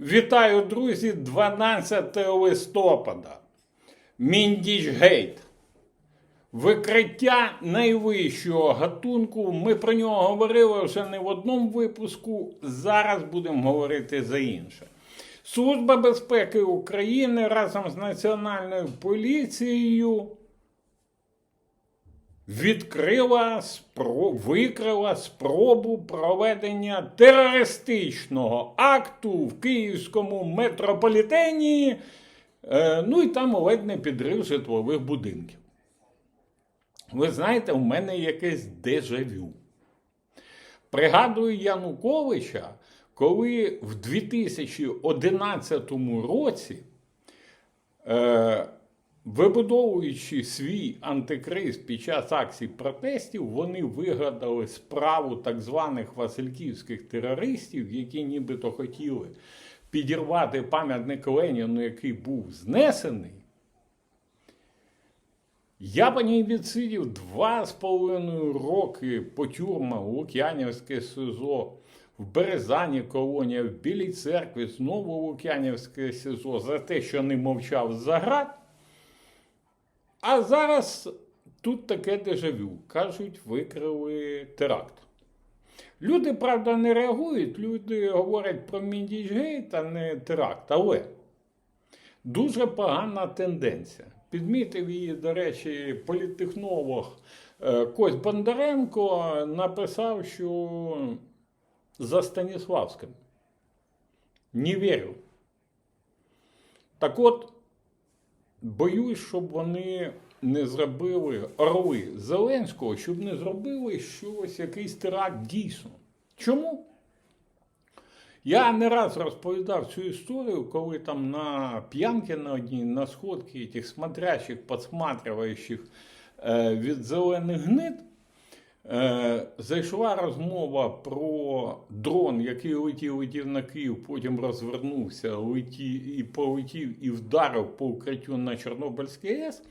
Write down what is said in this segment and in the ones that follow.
Вітаю, друзі, 12 листопада. Міндіч Гейт. Викриття найвищого гатунку. Ми про нього говорили вже не в одному випуску. Зараз будемо говорити за інше. Служба безпеки України разом з Національною поліцією відкрила спро... викрила спробу проведення терористичного акту в київському метрополітені. Е, ну і там ледь не підрив житлових будинків. Ви знаєте, у мене якесь дежавю. Пригадую Януковича, коли в 2011 році. Е, Вибудовуючи свій антикриз під час акцій протестів, вони вигадали справу так званих васильківських терористів, які нібито хотіли підірвати пам'ятник Леніну, який був знесений. Я по ній відсидів два з половиною роки по тюрмах, Лук'янівське СИЗО, в Березані колонія, в Білій церкві, знову Лук'янівське СИЗО за те, що не мовчав за град. А зараз тут таке дежавю. Кажуть, викрили теракт. Люди, правда, не реагують, люди говорять про Міндічгейт, а не теракт. Але дуже погана тенденція. Підмітив її, до речі, політтехнолог е, Кость Бондаренко написав, що за Станіславським. Не вірю. Так от, боюсь, щоб вони не зробили орли Зеленського, щоб не зробили щось, якийсь теракт дійсно. Чому? Я не раз розповідав цю історію, коли там на п'янки на одній, на сходці тих смотрящих, подсматриваючих е, від зелених гнид, е, зайшла розмова про дрон, який летів, летів на Київ, потім розвернувся, летів і полетів і вдарив по укриттю на Чорнобильський АЕС.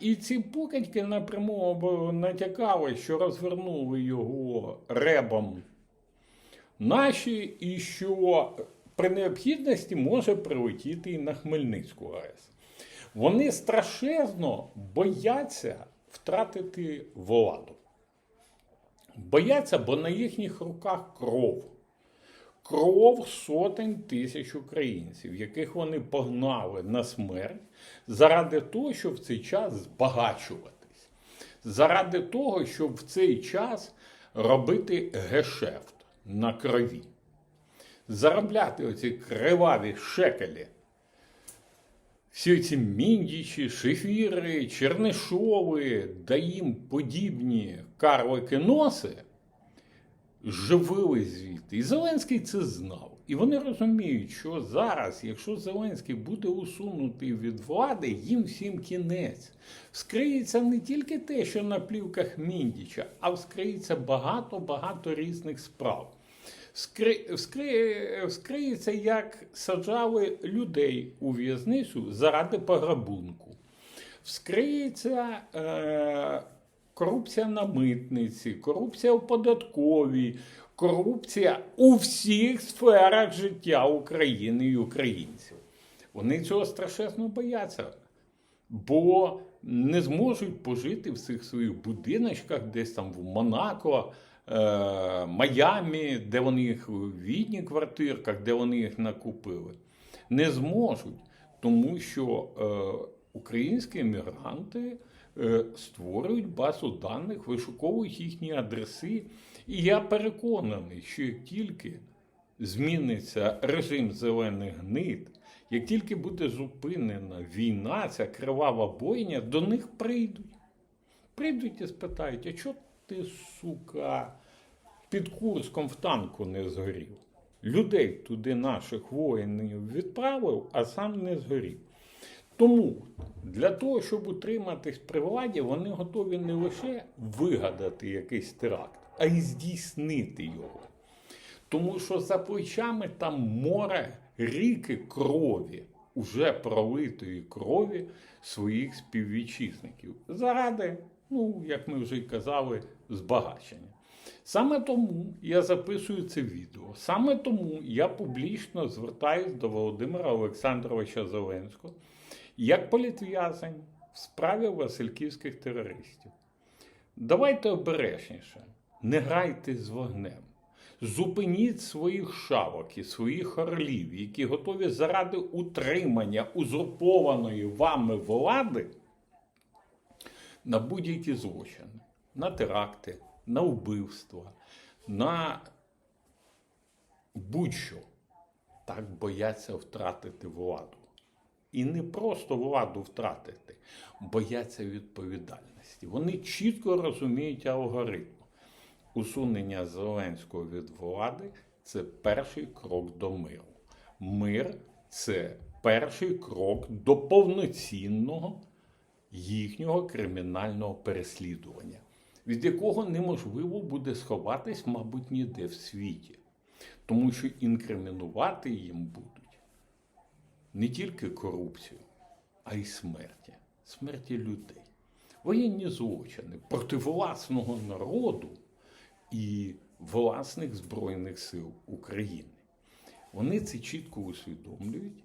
І ці покидьки напряму натякали, що розвернули його ребом наші, і що при необхідності може прилетіти і на Хмельницьку АЕС. Вони страшезно бояться втратити владу. Бояться, бо на їхніх руках кров. Кров сотень тисяч українців, яких вони погнали на смерть заради того, щоб в цей час збагачуватись, заради того, щоб в цей час робити гешефт на крові, заробляти оці криваві шекелі. Всі ці міндічі, шефіри, чернишови да їм подібні карлики носи живили звідти. І Зеленський це знав. І вони розуміють, що зараз, якщо Зеленський буде усунутий від влади, їм всім кінець. Вскриється не тільки те, що на плівках Міндіча, а вскриється багато-багато різних справ. Вскри... Вскри... Вскриється, як саджали людей у в'язницю заради пограбунку. Вскриється е... корупція на митниці, корупція в податковій, корупція у всіх сферах життя України і українців. Вони цього страшенно бояться, бо не зможуть пожити в цих своїх будиночках, десь там в Монако, Майамі, де вони їх в відні квартирках, де вони їх накупили. Не зможуть, тому що е, українські емігранти е, створюють базу даних, вишуковують їхні адреси. І я переконаний, що як тільки зміниться режим зелених гнид, як тільки буде зупинена війна, ця кривава бойня, до них прийдуть. Прийдуть і спитають, а чого ти, сука, під Курском в танку не згорів? Людей туди наших воїнів відправив, а сам не згорів. Тому для того, щоб утриматись при владі, вони готові не лише вигадати якийсь теракт, а й здійснити його. Тому що за плечами там море ріки крові, уже пролитої крові своїх співвітчизників. Заради, ну, як ми вже й казали, збагачення. Саме тому я записую це відео. Саме тому я публічно звертаюся до Володимира Олександровича Зеленського як політв'язень в справі васильківських терористів. Давайте обережніше, не грайте з вогнем. Зупиніть своїх шавок і своїх орлів, які готові заради утримання узурпованої вами влади на будь-які злочини, на теракти, на вбивства, на будь-що. Так бояться втратити владу. І не просто владу втратити, бояться відповідальності. Вони чітко розуміють алгоритм. Усунення Зеленського від влади це перший крок до миру. Мир це перший крок до повноцінного їхнього кримінального переслідування, від якого неможливо буде сховатись, мабуть, ніде в світі. Тому що інкримінувати їм будуть не тільки корупцію, а й смерті, смерті людей. Воєнні злочини проти власного народу і власних Збройних сил України. Вони це чітко усвідомлюють.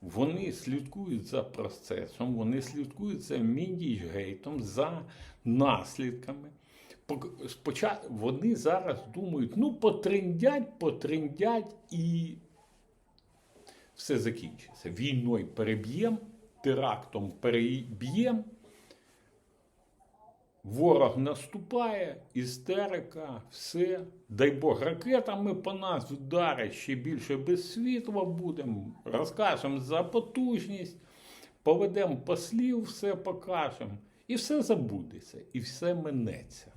Вони слідкують за процесом, вони слідкують за Міндічгейтом, за наслідками. Спочатку вони зараз думають, ну потриндять, потриндять і все закінчиться. Війною переб'ємо, терактом переб'ємо, ворог наступає, істерика, все. Дай Бог, ракетами по нас вдарять, ще більше без світла будемо, розкажемо за потужність, поведемо послів, все покажемо. І все забудеться, і все минеться.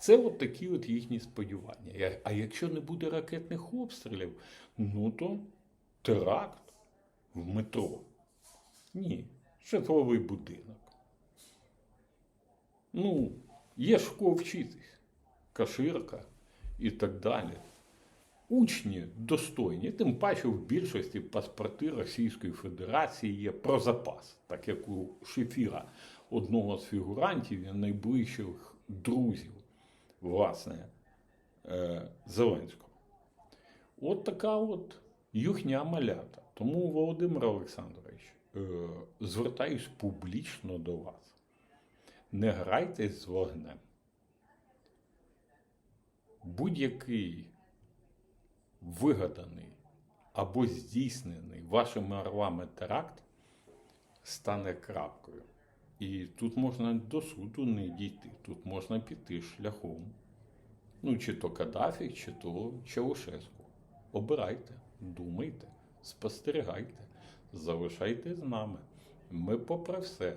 Це от такі от їхні сподівання. А якщо не буде ракетних обстрілів, ну то теракт в метро. Ні, житловий будинок. Ну, є ж кого вчитись. Каширка і так далі. Учні достойні, тим паче в більшості паспорти Російської Федерації є про запас, так як у Шефіра, одного з фігурантів і найближчих друзів, власне, е, Зеленського. От така от юхня малята. Тому, Володимир Олександрович, е, звертаюсь публічно до вас. Не грайтесь з вогнем. Будь-який вигаданий або здійснений вашими орлами теракт стане крапкою. І тут можна до суду не дійти, тут можна піти шляхом. Ну, чи то Каддафі, чи то Чаушеску. Обирайте, думайте, спостерігайте, залишайте з нами. Ми, попри все,